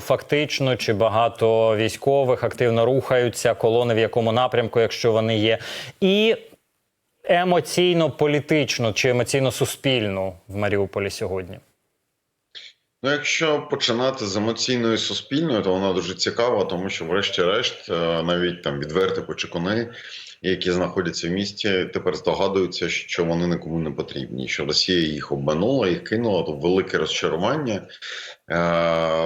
фактично, чи багато військових активно рухаються, колони в якому напрямку, якщо вони є, і емоційно політично чи емоційно суспільно в Маріуполі сьогодні. Ну, якщо починати з емоційної суспільної, то вона дуже цікава, тому що, врешті-решт, е, навіть там відверті почекуни, які знаходяться в місті, тепер здогадуються, що вони нікому не потрібні. Що Росія їх обманула, їх кинула то велике розчарування, е,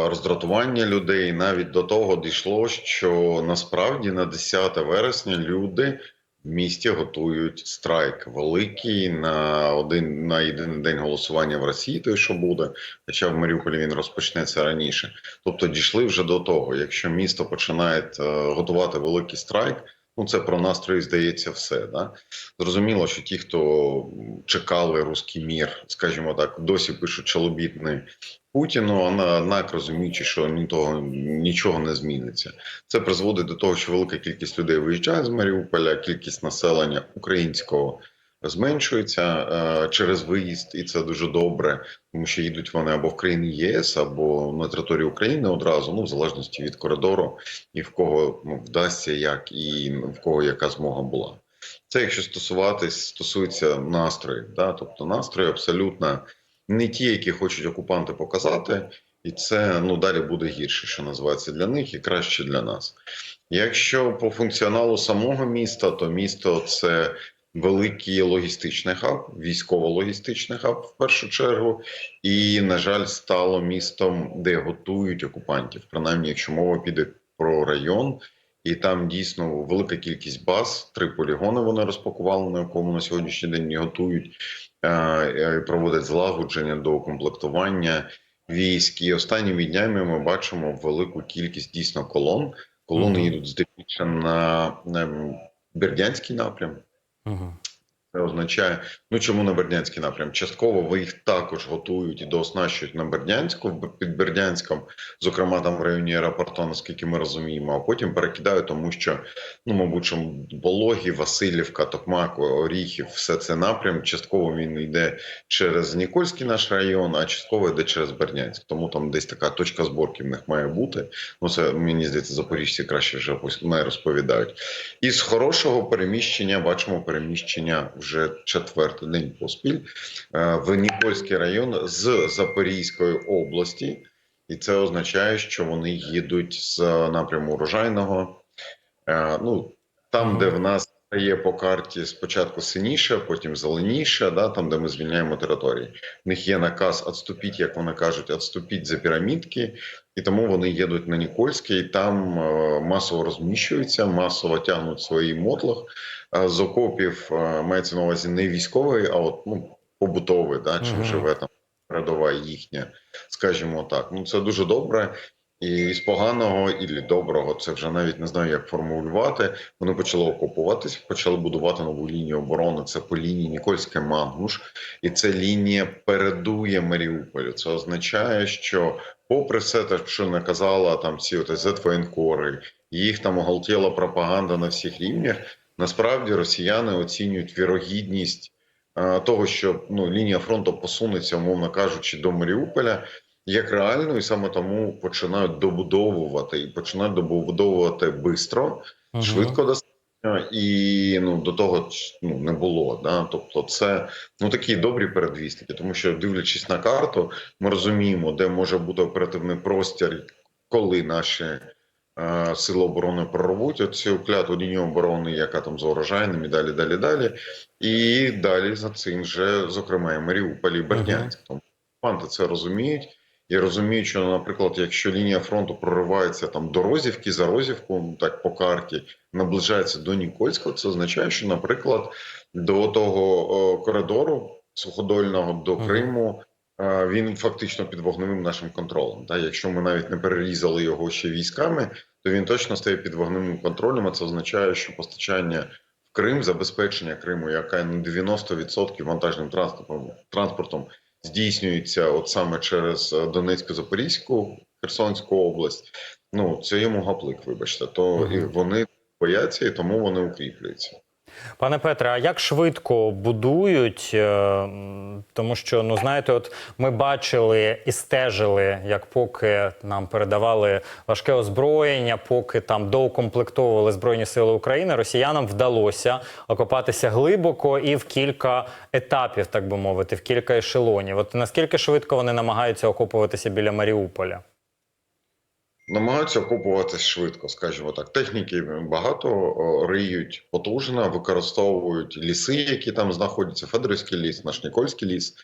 роздратування людей. Навіть до того дійшло, що насправді на 10 вересня люди. В місті готують страйк великий на один на єдиний день голосування в Росії, той що буде, хоча в Маріуполі він розпочнеться раніше. Тобто дійшли вже до того, якщо місто починає е, готувати великий страйк, ну це про настрої здається все. Да? Зрозуміло, що ті, хто чекали русський мір, скажімо так, досі пишуть чолобітний Путіну, а однак розуміючи, що ні того нічого не зміниться. Це призводить до того, що велика кількість людей виїжджає з Маріуполя, кількість населення українського зменшується е, через виїзд, і це дуже добре, тому що їдуть вони або в країни ЄС, або на території України одразу, ну в залежності від коридору, і в кого ну, вдасться як, і в кого яка змога була. Це якщо стосуватись стосується настроїв, да? тобто настрої абсолютно не ті, які хочуть окупанти показати, і це ну далі буде гірше, що називається для них, і краще для нас. Якщо по функціоналу самого міста, то місто це великий логістичний хаб, військово-логістичний хаб в першу чергу, і, на жаль, стало містом, де готують окупантів. Принаймні, якщо мова піде про район. І там дійсно велика кількість баз, три полігони вони розпакували, на якому на сьогоднішній день готують е, е, проводять злагодження до комплектування військ. І останніми днями ми бачимо велику кількість дійсно колон. Колони Мгм. йдуть здебільшого на, на Бердянський напрям. Угу. Це означає, ну чому на Бердянський напрям? Частково ви їх також готують і дооснащують на Бердянську під Бердянськом, зокрема там в районі аеропорту, наскільки ми розуміємо, а потім перекидають, тому що ну, мабуть, що Бологі, Васильівка, Токмак, Оріхів, все це напрям. Частково він йде через Нікольський наш район, а частково йде через Бердянськ. Тому там десь така точка зборки в них має бути. Ну це мені здається, запоріжці краще вже не розповідають. Із хорошого переміщення бачимо переміщення вже четвертий день поспіль е, в Нікольський район з Запорізької області, і це означає, що вони їдуть з напряму урожайного. Е, Ну там, де в нас є по карті спочатку синіше, потім зеленіше, да, там, де ми звільняємо території. В них є наказ відступіть, як вони кажуть, відступіть за пірамідки, і тому вони їдуть на Нікольський, і там е, масово розміщуються, масово тягнуть свої мотлох е, з окопів. е, Мається на увазі не військовий, а от ну побутовий, да, чим Мгм. живе там передова їхня, скажімо так. Ну це дуже добре. І з поганого і доброго, це вже навіть не знаю, як формулювати. Вони почали окупуватись, почали будувати нову лінію оборони. Це по лінії Нікольське Мангуш, і ця лінія передує Маріуполю. Це означає, що, попри все те, що наказала там ці зетвоєнкори, їх там оголтіла пропаганда на всіх рівнях. Насправді росіяни оцінюють вірогідність е, того, що ну лінія фронту посунеться, умовно кажучи, до Маріуполя як реально, і саме тому починають добудовувати і починають добудовувати бистро, швидко достатньо, і ну до того ну не було. Да? Тобто, це ну такі добрі передвісники, тому що дивлячись на карту, ми розуміємо, де може бути оперативний простір, коли наші. е, Сили оборони прорвуть оцю кляту лінію оборони, яка там за урожайним і далі, далі, далі. І далі за цим вже, зокрема, і Маріуполь і Бердянськ. Тому це розуміють. І розуміють, що, наприклад, якщо лінія фронту проривається там до Розівки, за Розівку, так по карті, наближається до Нікольського, це означає, що, наприклад, до того о, коридору суходольного до Криму е, він фактично під вогневим нашим контролем. Та якщо ми навіть не перерізали його ще військами, то він точно стає під вогневим контролем. А це означає, що постачання в Крим, забезпечення Криму, яка на 90% вантажним транспортом транспортом здійснюється от саме через е, Донецьку, Запорізьку, Херсонську область. Ну це йому гаплик, вибачте, то і вони бояться, і тому вони укріплюються. Пане Петре, а як швидко будують? Е, Тому що, ну знаєте, от ми бачили і стежили, як поки нам передавали важке озброєння, поки там доукомплектовували Збройні Сили України, росіянам вдалося окопатися глибоко і в кілька етапів, так би мовити, в кілька ешелонів. От наскільки швидко вони намагаються окопуватися біля Маріуполя? Намагаються окупуватись швидко, скажімо так. Техніки багато риють потужно, використовують ліси, які там знаходяться. Федорівський ліс, наш Нікольський ліс.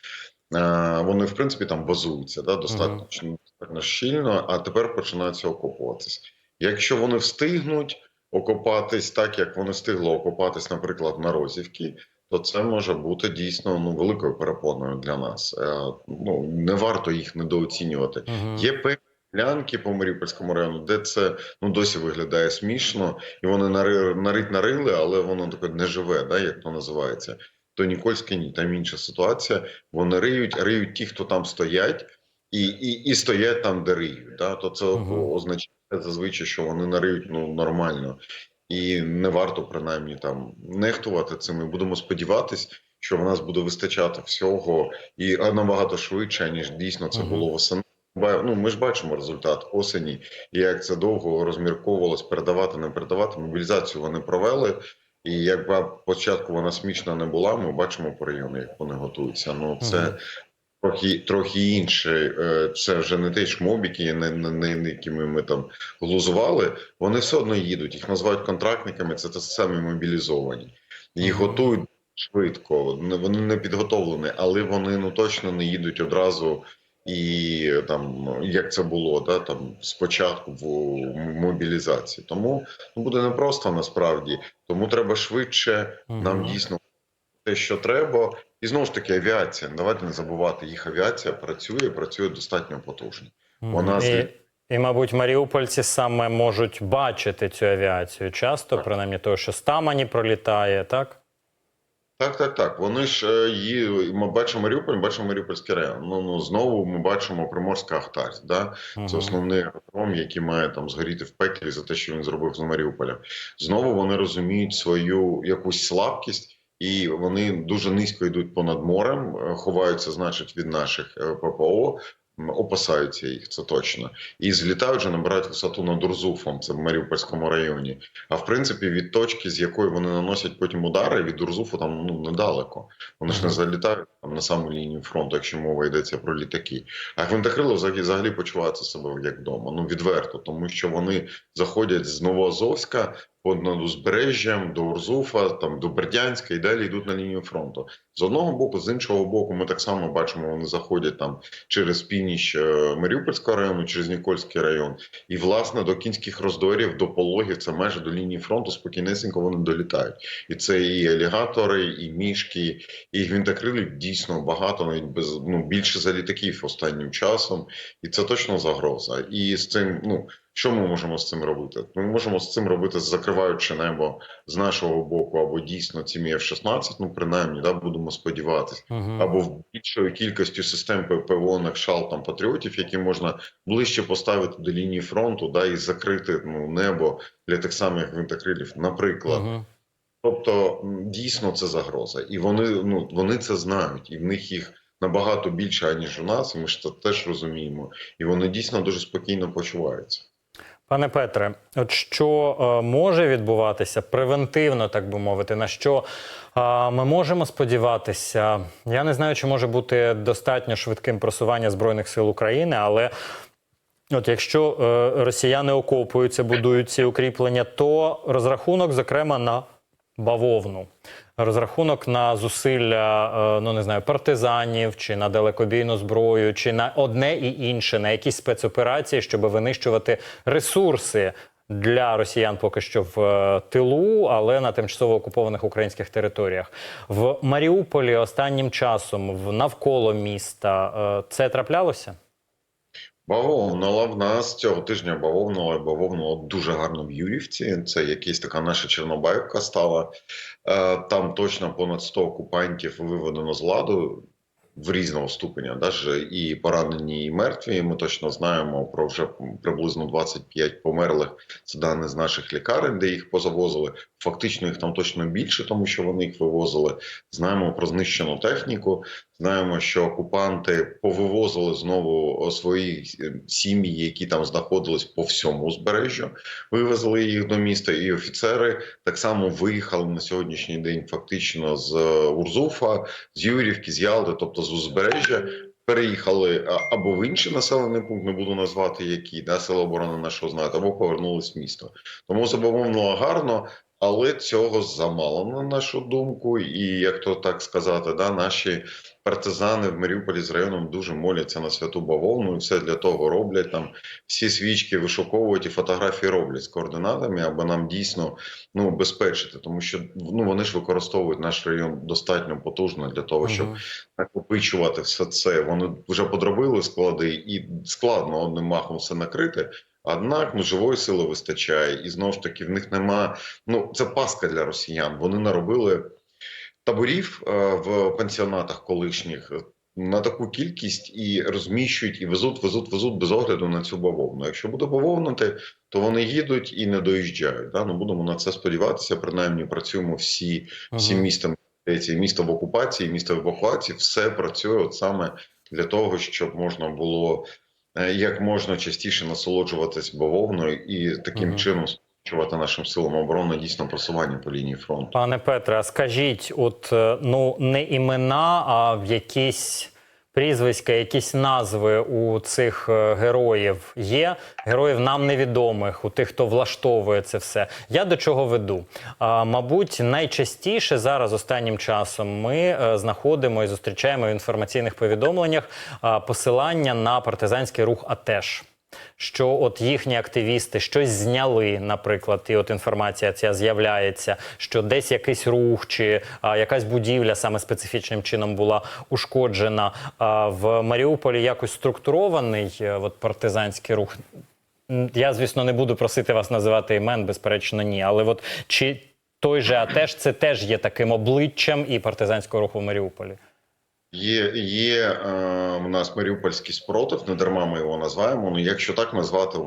Е, Вони, в принципі, там базуються да, достатньо, достатньо щільно, а тепер починаються окопуватись. Якщо вони встигнуть окопатись так, як вони встигли окопатись, наприклад, на Розівці, то це може бути дійсно ну, великою перепоною для нас. Е, Ну, не варто їх недооцінювати. Угу. Є певні ділянки по Маріупольському району, де це ну досі виглядає смішно, і вони нари, нарить нарили, але воно таке не живе, да, як то називається. То Нікольське ні, там інша ситуація. Вони риють, риють ті, хто там стоять, і, і, і стоять там, де риють. Да? То це Мгм. означає зазвичай, що вони нариють ну, нормально. І не варто принаймні там нехтувати цим. І будемо сподіватись, що в нас буде вистачати всього і набагато швидше, ніж дійсно це Мгм. було восени. Ну, ми ж бачимо результат осені, і як це довго розмірковувалось, передавати, не передавати. Мобілізацію вони провели. І якби спочатку вона смішна не була, ми бачимо по району, як вони готуються. Ну це Мгм. трохи трохи інше. Е, Це вже не ті шмобіки, не, не, не, не якими ми там глузували. Вони все одно їдуть. Їх називають контрактниками. Це те самі мобілізовані. Їх готують швидко. Не- Вони не підготовлені, але вони ну точно не їдуть одразу. І там як це було, да там спочатку в мобілізації. Тому ну, буде непросто насправді. Тому треба швидше. Нам дійсно те, що треба, і знову ж таки авіація. Давайте не забувати, їх авіація працює, працює достатньо потужно. Вона і, і, мабуть, маріупольці саме можуть бачити цю авіацію часто, Так. принаймні того, що з Тамані пролітає, так? Так, так, так. Вони ж е, ми бачимо Маріуполь, бачимо Маріупольський район. Ну ну знову ми бачимо Приморська Ахтарськ. Да? Це основний аеродром, який має там згоріти в пеклі за те, що він зробив з Маріуполя. Знову вони розуміють свою якусь слабкість. І вони дуже низько йдуть понад морем, е, ховаються, значить, від наших е, ППО, опасаються їх, це точно. І злітають вже набирають висоту над Урзуфом, це в Маріупольському районі. А в принципі, від точки, з якої вони наносять потім удари, від Урзуфу там ну недалеко. Вони ж не залітають там на саму лінію фронту, якщо мова йдеться про літаки. А Гвинтокрило взагалі, взагалі почуваються себе як вдома. Ну відверто, тому що вони заходять з Новоазовська под над узбережжям до Урзуфа, там до Бердянська і далі йдуть на лінію фронту. З одного боку, з іншого боку, ми так само бачимо, вони заходять там через північ е, Маріупольського району, через Нікольський район, і власне до кінських роздорів, до пологів, це майже до лінії фронту, спокійнесенько вони долітають. І це і алігатори, і мішки, і гвинтокрилів дійсно багато, навіть без ну більше за літаків останнім часом, і це точно загроза. І з цим, ну що ми можемо з цим робити? Ми можемо з цим робити, закриваючи небо з нашого боку, або дійсно цими F-16, ну принаймні, да, будемо сподіватися, Мгм. або в більшою кількістю систем ППО шал там патріотів, які можна ближче поставити до лінії фронту, да, і закрити ну небо для тих самих гвинтокрилів, наприклад. Мгм. Тобто дійсно це загроза, і вони ну вони це знають, і в них їх набагато більше аніж у нас. І ми ж це теж розуміємо, і вони дійсно дуже спокійно почуваються. Пане Петре, от що е, може відбуватися превентивно, так би мовити, на що е, ми можемо сподіватися? Я не знаю, чи може бути достатньо швидким просування Збройних сил України, але от якщо е, росіяни окопуються, будують ці укріплення, то розрахунок, зокрема, на бавовну. Розрахунок на зусилля, е, ну не знаю, партизанів чи на далекобійну зброю, чи на одне і інше, на якісь спецоперації, щоб винищувати ресурси для росіян поки що в е, тилу, але на тимчасово окупованих українських територіях. В Маріуполі останнім часом, в навколо міста, е, це траплялося? Бавовнула в нас цього тижня бавовнула і бавовнула дуже гарно в Юрівці. Це якась така наша Чорнобаївка стала. Е, Там точно понад 100 окупантів виведено з ладу. в різного ступеня, даже і поранені, і мертві. Ми точно знаємо про вже приблизно 25 померлих. Це дані з наших лікарень, де їх позавозили. Фактично їх там точно більше, тому що вони їх вивозили. Знаємо про знищену техніку. Знаємо, що окупанти повивозили знову свої е, сім'ї, які там знаходились по всьому узбережжю, вивезли їх до міста, і офіцери так само виїхали на сьогоднішній день, фактично з е, Урзуфа, з Юрівки, з Ялди, тобто з узбережжя. Переїхали або в інший населений пункт, не буду назвати які, да, сили оборони нашого знають, або повернулись в місто. Тому забумовно гарно, але цього замало на нашу думку. І як то так сказати, да, наші партизани в Маріуполі з районом дуже моляться на святу бавовну, і все для того роблять. Там всі свічки вишуковують і фотографії роблять з координатами, аби нам дійсно ну безпечити, тому що ну вони ж використовують наш район достатньо потужно для того, щоб накопичувати все це. Вони вже подробили склади, і складно одним махом все накрити. Однак ну живої сили вистачає, і знову ж таки в них нема. Ну це паска для росіян. Вони наробили таборів е, в пансіонатах колишніх. е, На таку кількість і розміщують, і везуть, везуть, везуть без огляду на цю бавовну. Якщо буде бавовнути, то вони їдуть і не доїжджають. Да? Ну будемо на це сподіватися. Принаймні працюємо всі, всі Мгм. міста здається, місто в окупації, місто в евакуації, все працює от саме для того, щоб можна було як можна частіше насолоджуватись бавовною і таким Мгм. чином спочувати нашим силам оборони дійсно просування по лінії фронту. Пане Петре, а скажіть, от е, ну не імена, а в якісь прізвиська, якісь назви у цих е, героїв є. Героїв нам невідомих, у тих, хто влаштовує це все. Я до чого веду? А, мабуть, найчастіше зараз останнім часом ми е, знаходимо і зустрічаємо в інформаційних повідомленнях посилання на партизанський рух АТЕШ що от їхні активісти щось зняли, наприклад, і от інформація ця з'являється, що десь якийсь рух чи а, якась будівля саме специфічним чином була ушкоджена. А, в Маріуполі якось структурований е, от, партизанський рух. Я, звісно, не буду просити вас називати імен, безперечно, ні. Але от чи той же АТЕШ це теж є таким обличчям і партизанського руху в Маріуполі? Є, є е, у нас Маріупольський спротив, не дарма ми його називаємо. Ну, якщо так назвати е,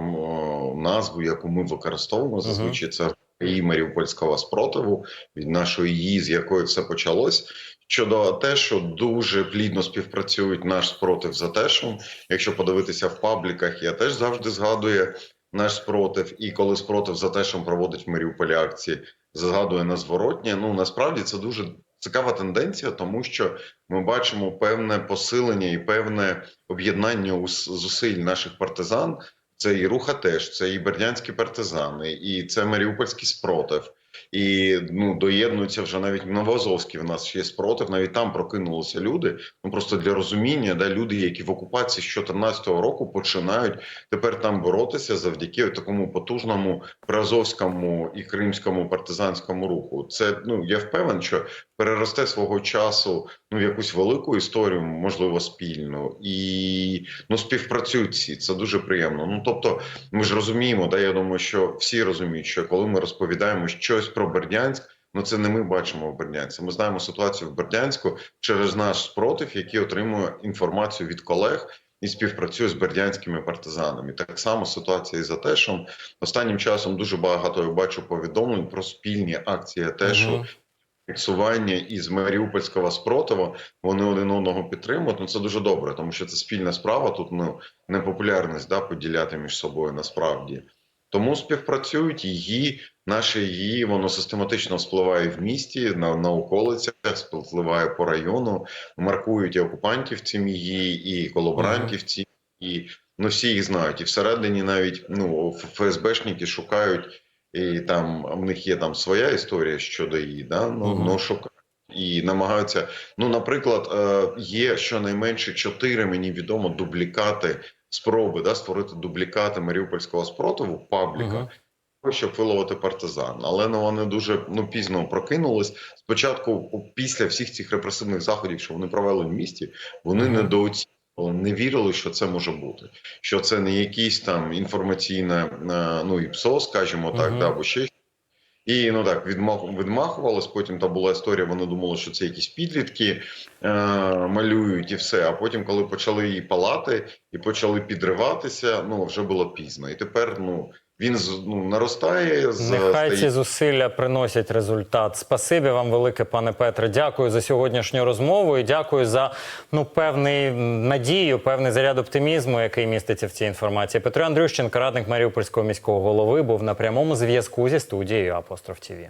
назву, яку ми використовуємо, зазвичай це і Маріупольського спротиву від нашої її, з якої все почалось. Щодо те, що дуже плідно співпрацюють наш спротив з Атешем. Якщо подивитися в пабліках, я теж завжди згадує наш спротив. І коли спротив з Атешем проводить в Маріуполі акції, згадує на зворотнє. Ну насправді це дуже цікава тенденція, тому що ми бачимо певне посилення і певне об'єднання ус- зусиль наших партизан. Це і руха теж, це і бердянські партизани, і це Маріупольський спротив. І ну доєднуються вже навіть в Новоазовській. В нас є спротив. Навіть там прокинулися люди. Ну просто для розуміння, да, люди, які в окупації з 2014 року починають тепер там боротися завдяки такому потужному приазовському і кримському партизанському руху. Це ну я впевнений, що переросте свого часу ну в якусь велику історію, можливо, спільну, і ну співпрацюють всі. Це дуже приємно. Ну тобто, ми ж розуміємо, да я думаю, що всі розуміють, що коли ми розповідаємо щось про Бердянськ. Ну, це не ми бачимо в Бердянську. Ми знаємо ситуацію в Бердянську через наш спротив, який отримує інформацію від колег і співпрацює з бердянськими партизанами. Так само ситуація із Атешем. Останнім часом дуже багато я бачу повідомлень про спільні акції Атешу. Мгм. Фіксування із Маріупольського спротиву вони один одного підтримують. Ну це дуже добре, тому що це спільна справа. Тут ну непопулярність да поділяти між собою насправді. Тому співпрацюють її, наше її, воно систематично впливає в місті, на, на околицях, впливає по району, маркують і окупантів цим її, і колаборантів цим і ну всі їх знають. І всередині навіть ну ФСБшники шукають, і там в них є там своя історія щодо її, да? ну, Мгм. ну шукають. І намагаються. Ну, наприклад, е, є щонайменше чотири, мені відомо, дублікати спроби да, створити дублікати Маріупольського спротиву в пабліках, Мгм. щоб виловити партизан. Але ну, вони дуже ну, пізно прокинулись. Спочатку, після всіх цих репресивних заходів, що вони провели в місті, вони Мгм. недооцінювали, не вірили, що це може бути. Що це не якийсь там інформаційне, е, ну і ПСО, скажімо так, Мгм. да, або ще. І ну так відмах, відмахувались. Потім там була історія. Вони думали, що це якісь підлітки е, малюють і все. А потім, коли почали її палати і почали підриватися, ну вже було пізно. І тепер ну він ну, наростає з Нехай стає- ці зусилля приносять результат. Спасибі вам велике, пане Петре. Дякую за сьогоднішню розмову і дякую за ну певний надію, певний заряд оптимізму, який міститься в цій інформації. Петро Андрющенко, радник Маріупольського міського голови, був на прямому зв'язку зі студією Апостроф ТІВІ.